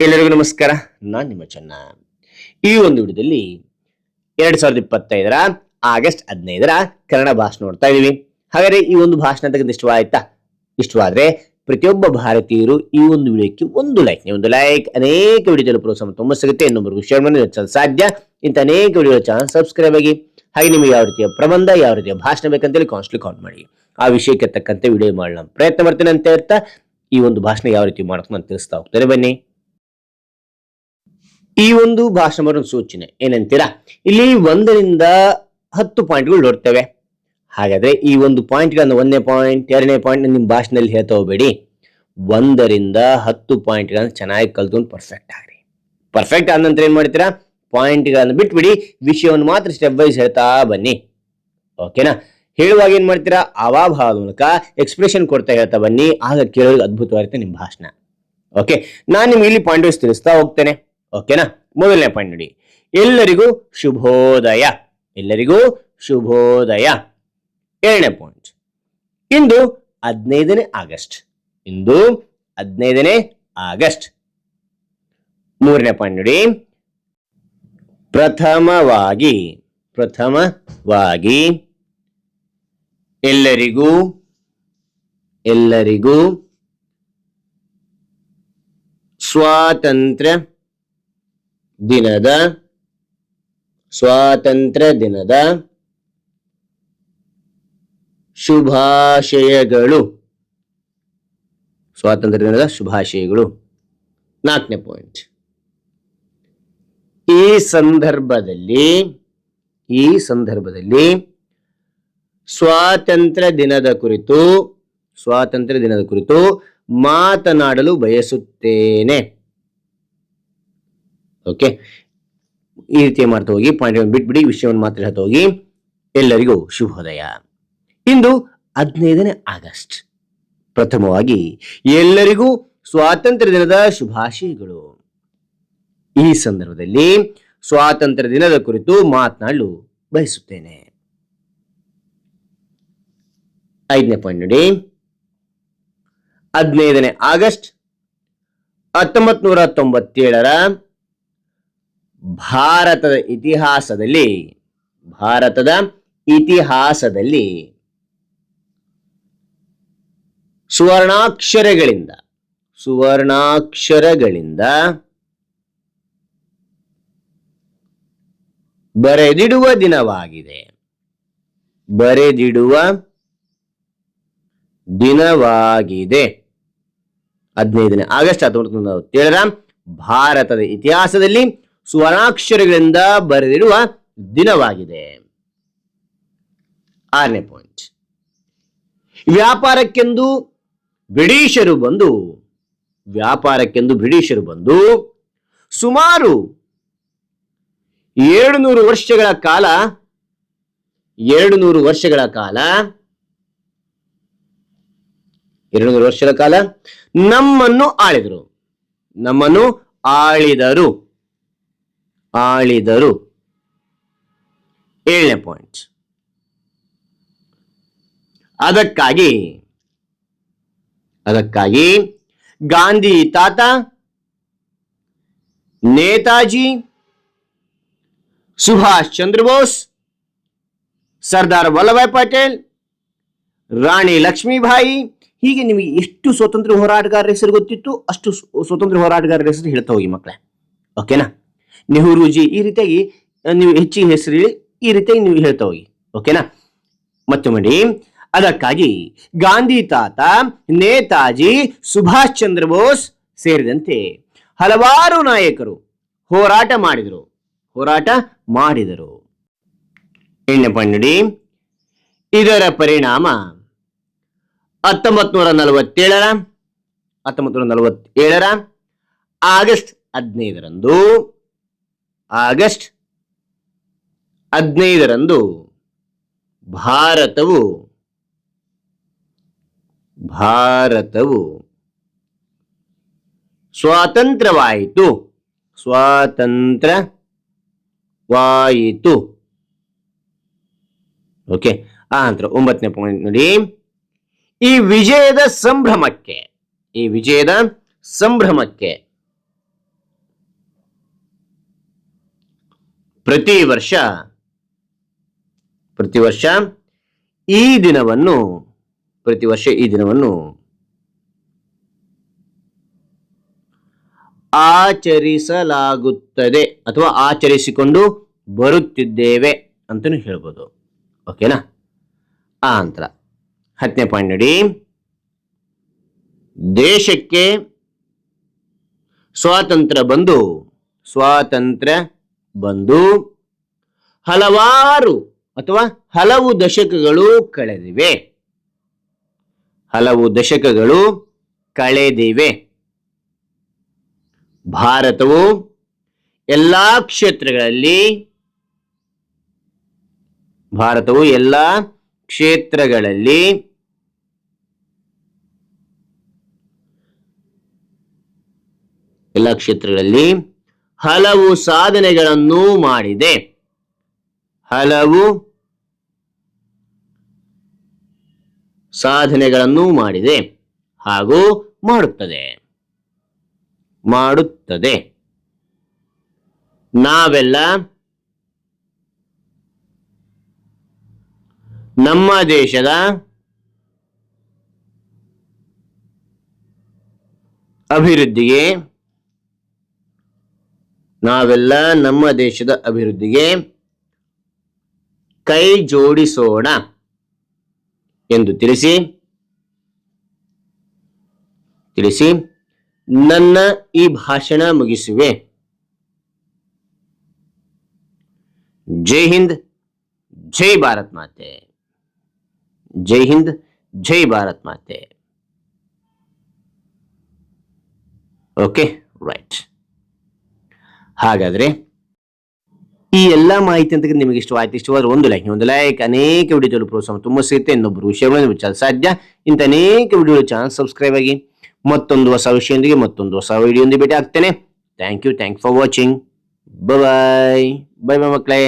ಎಲ್ಲರಿಗೂ ನಮಸ್ಕಾರ. ನಾನು ನಿಮ್ಮ ಚೆನ್ನ. ಈ ಒಂದು ವಿಡಿಯೋದಲ್ಲಿ ಎರಡ್ ಸಾವಿರದ ಇಪ್ಪತ್ತೈದರ ಆಗಸ್ಟ್ ಹದಿನೈದರ ಕನ್ನಡ ಭಾಷಣ ನೋಡ್ತಾ ಇದೀವಿ ಹಾಗಾದ್ರೆ ಈ ಒಂದು ಭಾಷಣ ತೆಗೆದು ಇಷ್ಟವಾಯ್ತಾ ಇಷ್ಟವಾದ್ರೆ ಪ್ರತಿಯೊಬ್ಬ ಭಾರತೀಯರು ಈ ಒಂದು ವಿಡಿಯೋಕ್ಕೆ ಒಂದು ಲೈಕ್ ನೀವು ಒಂದು ಲೈಕ್ ಅನೇಕ ವಿಡಿಯೋದಲ್ಲಿ ಪ್ರೋತ್ಸಾಹ ತುಂಬ ಸಿಗುತ್ತೆ. ಇನ್ನೊಬ್ಬರು ಶೇರ್ ಮಾಡಿ ಸಾಧ್ಯ. ಇಂಥ ಅನೇಕ ವಿಡಿಯೋ ಚಾನಲ್ ಸಬ್ಸ್ಕ್ರೈಬ್ ಆಗಿ, ಹಾಗೆ ನಿಮಗೆ ಯಾವ ರೀತಿಯ ಪ್ರಬಂಧ, ಯಾವ ರೀತಿಯ ಭಾಷಣ ಬೇಕಂತೇಳಿ ಕಾನ್ಸ್ಟ್ಲಿ ಕಾಲ್ ಮಾಡಿ. ಆ ವಿಷಯಕ್ಕೆ ತಕ್ಕಂತೆ ವಿಡಿಯೋ ಮಾಡೋಣ ಪ್ರಯತ್ನ ಮಾಡ್ತೇನೆ ಅಂತ ಹೇಳ್ತಾ ಈ ಒಂದು ಭಾಷಣ ಯಾವ ರೀತಿ ಮಾಡಕ್ಕೆ ನಾನು ತಿಳಿಸ್ತಾ ಹೋಗ್ತೇನೆ. ಬನ್ನಿ. ಈ ಒಂದು ಭಾಷಣ ಸೂಚನೆ ಏನಂತೀರಾ? ಇಲ್ಲಿ ಒಂದರಿಂದ ಹತ್ತು ಪಾಯಿಂಟ್ಗಳು ನೋಡ್ತೇವೆ ಹಾಗಾದ್ರೆ ಈ ಒಂದು ಪಾಯಿಂಟ್ಗಳನ್ನ ಒಂದನೇ ಪಾಯಿಂಟ್, ಎರಡನೇ ಪಾಯಿಂಟ್ ನಿಮ್ಮ ಭಾಷಣದಲ್ಲಿ ಹೇಳ್ತಾ ಹೋಗ್ಬೇಡಿ. ಒಂದರಿಂದ ಹತ್ತು ಪಾಯಿಂಟ್ಗಳನ್ನ ಚೆನ್ನಾಗಿ ಕಲ್ತ್ಕೊಂಡು ಪರ್ಫೆಕ್ಟ್ ಆಗ್ರಿ. ಪರ್ಫೆಕ್ಟ್ ಆದ ನಂತರ ಏನ್ ಮಾಡ್ತೀರಾ? ಪಾಯಿಂಟ್ಗಳನ್ನ ಬಿಟ್ಬಿಡಿ. ವಿಷಯವನ್ನು ಮಾತ್ರ ಸ್ಟೆಪ್ ವೈಸ್ ಹೇಳ್ತಾ ಬನ್ನಿ. ಓಕೆನಾ ಹೇಳುವಾಗ ಏನ್ ಮಾಡ್ತೀರಾ? ಅವಾಭಾವದ ಮೂಲಕ ಎಕ್ಸ್ಪ್ರೆಷನ್ ಕೊಡ್ತಾ ಹೇಳ್ತಾ ಬನ್ನಿ. ಆಗ ಕೇಳೋದು ಅದ್ಭುತವಾಗಿರುತ್ತೆ ನಿಮ್ಮ ಭಾಷಣ. ಓಕೆ ನಾನು ನಿಮ್ಗೆ ಇಲ್ಲಿ ಪಾಯಿಂಟ್ ವೈಸ್ ತಿಳಿಸ್ತಾ ಹೋಗ್ತೇನೆ. ಓಕೆನಾ? ಮೊದಲನೇ ಪಾಯಿಂಟ್ ನೋಡಿ. ಎಲ್ಲರಿಗೂ ಶುಭೋದಯ. ಎಲ್ಲರಿಗೂ ಶುಭೋದಯ. ಏಳನೇ ಪಾಯಿಂಟ್ ಇಂದು ಹದಿನೈದನೇ ಆಗಸ್ಟ್. ಇಂದು ಹದಿನೈದನೇ ಆಗಸ್ಟ್. ಮೂರನೇ ಪಾಯಿಂಟ್ ನೋಡಿ. ಪ್ರಥಮವಾಗಿ ಪ್ರಥಮವಾಗಿ ಎಲ್ಲರಿಗೂ ಎಲ್ಲರಿಗೂ ಸ್ವಾತಂತ್ರ್ಯ ದಿನದ ಸ್ವಾತಂತ್ರ್ಯ ದಿನದ ಶುಭಾಶಯಗಳು. ಸ್ವಾತಂತ್ರ್ಯ ದಿನದ ಶುಭಾಶಯಗಳು. ನಾಲ್ಕನೇ ಪಾಯಿಂಟ್ ಈ ಸಂದರ್ಭದಲ್ಲಿ ಈ ಸಂದರ್ಭದಲ್ಲಿ ಸ್ವಾತಂತ್ರ್ಯ ದಿನದ ಕುರಿತು, ಸ್ವಾತಂತ್ರ್ಯ ದಿನದ ಕುರಿತು ಮಾತನಾಡಲು ಬಯಸುತ್ತೇನೆ. ಓಕೆ ಈ ರೀತಿ ಮಾಡ್ತಾ ಹೋಗಿ ಪಾಯಿಂಟ್ ಬಿಟ್ಬಿಡಿ ವಿಷಯವನ್ನು ಮಾತ್ರ ಹೇಳ್ತಾ ಹೋಗಿ. ಎಲ್ಲರಿಗೂ ಶುಭೋದಯ. ಇಂದು ಹದಿನೈದನೇ ಆಗಸ್ಟ್. ಪ್ರಥಮವಾಗಿ ಎಲ್ಲರಿಗೂ ಸ್ವಾತಂತ್ರ್ಯ ದಿನದ ಶುಭಾಶಯಗಳು. ಈ ಸಂದರ್ಭದಲ್ಲಿ ಸ್ವಾತಂತ್ರ್ಯ ದಿನದ ಕುರಿತು ಮಾತನಾಡಲು ಬಯಸುತ್ತೇನೆ. ಐದನೇ ಪಾಯಿಂಟ್ ನೋಡಿ. ಹದಿನೈದನೇ ಆಗಸ್ಟ್ ಹತ್ತೊಂಬತ್ ನೂರ ತೊಂಬತ್ತೇಳರ ಭಾರತದ ಇತಿಹಾಸದಲ್ಲಿ ಭಾರತದ ಇತಿಹಾಸದಲ್ಲಿ ಸುವರ್ಣಾಕ್ಷರಗಳಿಂದ ಸುವರ್ಣಾಕ್ಷರಗಳಿಂದ ಬರೆದಿಡುವ ದಿನವಾಗಿದೆ. ಬರೆದಿಡುವ ದಿನವಾಗಿದೆ. ಹದಿನೈದನೇ ಆಗಸ್ಟ್ ಹತ್ತೊಂಬತ್ತು ನೂರ ಭಾರತದ ಇತಿಹಾಸದಲ್ಲಿ ಸುವರ್ಣಾಕ್ಷರಗಳಿಂದ ಬರೆದಿರುವ ದಿನವಾಗಿದೆ. ಆರನೇ ಪಾಯಿಂಟ್ ವ್ಯಾಪಾರಕ್ಕೆಂದು ಬ್ರಿಟಿಷರು ಬಂದು, ವ್ಯಾಪಾರಕ್ಕೆಂದು ಬ್ರಿಟಿಷರು ಬಂದು ಸುಮಾರು ಎರಡು ನೂರು ವರ್ಷಗಳ ಕಾಲ ಎರಡು ನೂರು ವರ್ಷಗಳ ಕಾಲ ಎರಡು ನೂರು ವರ್ಷಗಳ ಕಾಲ ನಮ್ಮನ್ನು ಆಳಿದರು. ನಮ್ಮನ್ನು ಆಳಿದರು. ಆಳಿದರು. ಏಳನೇ ಪಾಯಿಂಟ್ ಅದಕ್ಕಾಗಿ ಅದಕ್ಕಾಗಿ ಗಾಂಧಿ ತಾತ, ನೇತಾಜಿ, ಸುಭಾಷ್ ಚಂದ್ರ ಬೋಸ್, ಸರ್ದಾರ್ ವಲ್ಲಭಾಯ್ ಪಟೇಲ್, ರಾಣಿ ಲಕ್ಷ್ಮೀಬಾಯಿ, ಹೀಗೆ ನಿಮಗೆ ಎಷ್ಟು ಸ್ವತಂತ್ರ ಹೋರಾಟಗಾರರ ಹೆಸರು ಗೊತ್ತಿತ್ತು ಅಷ್ಟು ಸ್ವ- ಸ್ವತಂತ್ರ ಹೋರಾಟಗಾರರ ಹೆಸರು ಹೇಳ್ತಾ ಹೋಗಿ ಮಕ್ಕಳೇ. ಓಕೆನಾ ನೆಹರೂಜಿ ಈ ರೀತಿಯಾಗಿ ನೀವು ಹೆಚ್ಚಿಗೆ ಹೆಸರು ಈ ರೀತಿಯಾಗಿ ನೀವು ಹೇಳ್ತಾ ಹೋಗಿ. ಓಕೆನಾ ಮತ್ತೆ ಮಾಡಿ ಅದಕ್ಕಾಗಿ ಗಾಂಧಿ ತಾತ, ನೇತಾಜಿ, ಸುಭಾಷ್ ಚಂದ್ರ ಬೋಸ್ ಸೇರಿದಂತೆ ಹಲವಾರು ನಾಯಕರು ಹೋರಾಟ ಮಾಡಿದರು. ಹೋರಾಟ ಮಾಡಿದರು. ನೋಡಿ, ಇದರ ಪರಿಣಾಮ ಹತ್ತೊಂಬತ್ ನೂರ ನಲವತ್ತೇಳರ ಹತ್ತೊಂಬತ್ತು ನೂರ ನಲವತ್ತೇಳರ ಆಗಸ್ಟ್ ಹದಿನೈದರಂದು ಆಗಸ್ಟ್ ಹದಿನೈದರಂದು ಭಾರತವು ಭಾರತವು ಸ್ವಾತಂತ್ರ್ಯವಾಯಿತು ಸ್ವಾತಂತ್ರ್ಯವಾಯಿತು. ಓಕೆ ಆ ನಂತರ ಒಂಬತ್ತನೇ ಪಾಯಿಂಟ್ ನೋಡಿ. ಈ ವಿಜಯದ ಸಂಭ್ರಮಕ್ಕೆ, ಈ ವಿಜಯದ ಸಂಭ್ರಮಕ್ಕೆ ಪ್ರತಿ ವರ್ಷ ಪ್ರತಿ ವರ್ಷ ಈ ದಿನವನ್ನು, ಪ್ರತಿ ವರ್ಷ ಈ ದಿನವನ್ನು ಆಚರಿಸಲಾಗುತ್ತದೆ ಅಥವಾ ಆಚರಿಸಿಕೊಂಡು ಬರುತ್ತಿದ್ದೇವೆ ಅಂತಲೂ ಹೇಳ್ಬೋದು. ಓಕೆನಾ ಆ ಅಂತರ ಹತ್ತನೇ ಪಾಯಿಂಟ್ ನೋಡಿ. ದೇಶಕ್ಕೆ ಸ್ವಾತಂತ್ರ್ಯ ಬಂದು, ಸ್ವಾತಂತ್ರ್ಯ ಬಂದು ಹಲವಾರು ಅಥವಾ ಹಲವು ದಶಕಗಳು ಕಳೆದಿವೆ. ಹಲವು ದಶಕಗಳು ಕಳೆದಿವೆ. ಭಾರತವು ಎಲ್ಲಾ ಕ್ಷೇತ್ರಗಳಲ್ಲಿ ಭಾರತವು ಎಲ್ಲ ಕ್ಷೇತ್ರಗಳಲ್ಲಿ ಎಲ್ಲ ಕ್ಷೇತ್ರಗಳಲ್ಲಿ ಹಲವು ಸಾಧನೆಗಳನ್ನು ಮಾಡಿದೆ. ಹಲವು ಸಾಧನೆಗಳನ್ನು ಮಾಡಿದೆ ಹಾಗೂ ಮಾಡುತ್ತದೆ. ಮಾಡುತ್ತದೆ. ನಾವೆಲ್ಲ ನಮ್ಮ ದೇಶದ ಅಭಿವೃದ್ಧಿಗೆ ನಾವೆಲ್ಲ ನಮ್ಮ ದೇಶದ ಅಭಿವೃದ್ಧಿಗೆ ಕೈ ಜೋಡಿಸೋಣ ಎಂದು ತಿಳಿಸಿ ತಿಳಿಸಿ ನನ್ನ ಈ ಭಾಷಣ ಮುಗಿಸುವೆ. ಜೈ ಹಿಂದ್, ಜೈ ಭಾರತ್ ಮಾತೆ. ಜೈ ಹಿಂದ್, ಜೈ ಭಾರತ್ ಮಾತೆ. ಓಕೆ ರೈಟ್ ಹಾಗಾದ್ರೆ ಈ ಎಲ್ಲ ಮಾಹಿತಿ ಅಂತ ನಿಮಗೆ ಇಷ್ಟವಾಯ್ತು, ಇಷ್ಟವಾದ್ರೆ ಒಂದು ಲೈಕ್ ಒಂದು ಲೈಕ್ ಅನೇಕ ವಿಡಿಯೋದಲ್ಲಿ ಪ್ರೋತ್ಸಾಹ ತುಂಬ ಸಿಗುತ್ತೆ. ಇನ್ನೊಬ್ಬರು ವಿಷಯಗಳನ್ನು ವಿಚಾರ ಸಾಧ್ಯ? ಇಂಥ ಅನೇಕ ವಿಡಿಯೋಗಳು ಚಾನಲ್ ಸಬ್ಸ್ಕ್ರೈಬ್ ಆಗಿ ಮತ್ತೊಂದು ಹೊಸ ವಿಷಯದೊಂದಿಗೆ ಮತ್ತೊಂದು ಹೊಸ ವಿಡಿಯೋದೊಂದಿಗೆ ಭೇಟಿ ಆಗ್ತೇನೆ. Thank you thank for watching bye bye bye ಮಕ್ಕಳೇ.